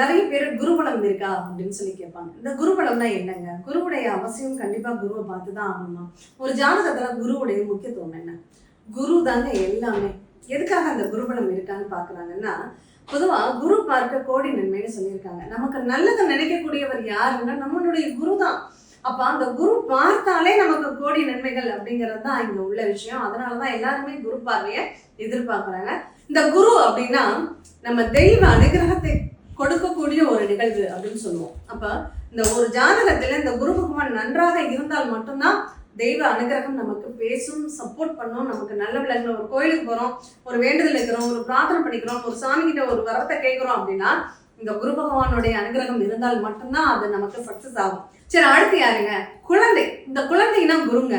நிறைய பேர் குருபலம் இருக்கா அப்படின்னு சொல்லி கேட்பாங்க. இந்த குருபலம்னா என்னங்க? குருவுடைய அவசியம் கண்டிப்பா குருவை பார்த்து தான் ஆகணுமா? ஒரு ஜாதகத்துல குருவுடைய முக்கியத்துவம் என்ன? குரு தாங்க எல்லாமே. எதுக்காக அந்த குருபலம் இருக்கான்னு பாக்குறாங்கன்னா பொதுவா குரு பார்க்க கோடி நன்மைன்னு சொல்லியிருக்காங்க. நமக்கு நல்லதை நினைக்கக்கூடியவர் யாருன்னா நம்மளுடைய குரு தான். அப்ப அந்த குரு பார்த்தாலே நமக்கு கோடி நன்மைகள் அப்படிங்கிறது தான் இங்க உள்ள விஷயம். அதனாலதான் எல்லாருமே குரு பார்வையை எதிர்பார்க்குறாங்க. இந்த குரு அப்படின்னா நம்ம தெய்வ அனுகிரகத்தை கொடுக்கக்கூடிய ஒரு நிகழ்வு அப்படின்னு சொல்லுவோம். அப்போ இந்த ஒரு ஜாதகத்தில் இந்த குரு பகவான் நன்றாக இருந்தால் மட்டும்தான் தெய்வ அனுகிரகம் நமக்கு பேசும் சப்போர்ட் பண்ணும் நமக்கு நல்ல விளங்குற ஒரு கோயிலுக்கு போகிறோம் ஒரு வேண்டுதல் இருக்கிறோம் ஒரு பிரார்த்தனை பண்ணிக்கிறோம் ஒரு சாமி கிட்ட ஒரு வரத்தை கேட்குறோம் அப்படின்னா இந்த குரு பகவானுடைய அனுகிரகம் இருந்தால் மட்டும்தான் அது நமக்கு சக்சஸ் ஆகும். சரி அடுத்து யாருங்க? குழந்தை. இந்த குழந்தைனா குருங்க.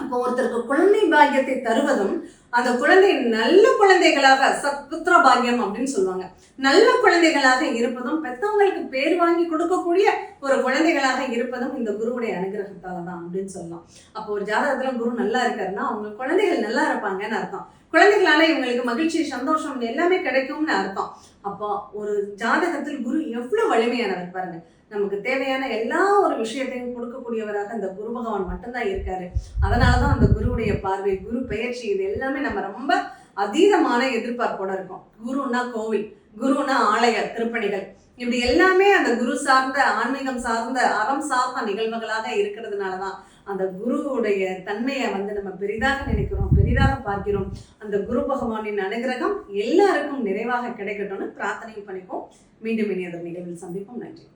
அப்போ ஒருத்தருக்கு குழந்தை பாக்கியத்தை தருவதும் அந்த குழந்தை நல்ல குழந்தைகளாக சத்புத்திர பாக்கியம் அப்படின்னு சொல்லுவாங்க. நல்ல குழந்தைகளாக இருப்பதும் பெத்தவங்களுக்கு பேர் வாங்கி கொடுக்கக்கூடிய ஒரு குழந்தைகளாக இருப்பதும் இந்த குருவுடைய அனுகிரகத்தால தான் அப்படின்னு சொல்லலாம். அப்போ ஒரு ஜாதகத்துல குரு நல்லா இருக்காருன்னா அவங்க குழந்தைகள் நல்லா இருப்பாங்கன்னு அர்த்தம். குழந்தைகளால இவங்களுக்கு மகிழ்ச்சி சந்தோஷம் எல்லாமே கிடைக்கும்னு அர்த்தம். அப்போ ஒரு ஜாதகத்தில் குரு எவ்வளவு வலிமையானவர் பாருங்க. நமக்கு தேவையான எல்லா ஒரு விஷயத்தையும் கொடுக்கக்கூடியவராக அந்த குரு பகவான் மட்டும்தான் இருக்காரு. அதனாலதான் அந்த குருவுடைய பார்வை குரு பெயர்ச்சி இது எல்லாமே நம்ம ரொம்ப அதீதமான எதிர்பார்ப்போட இருக்கோம். குருன்னா கோவில் குருன்னா ஆலய திருப்பணிகள். இப்படி எல்லாமே அந்த குரு சார்ந்த ஆன்மீகம் சார்ந்த அறம் சார்ந்த நிகழ்வுகளாக இருக்கிறதுனால தான் அந்த குருவுடைய தன்மையை வந்து நம்ம பெரிதாக நினைக்கிறோம் பெரிதாக பார்க்கிறோம். அந்த குரு பகவானின் அனுகிரகம் எல்லாருக்கும் நிறைவாக கிடைக்கட்டும்னு பிரார்த்தனை பண்ணிப்போம். மீண்டும் இனி அதன் நிகழ்வில் சந்திப்போம். நன்றி.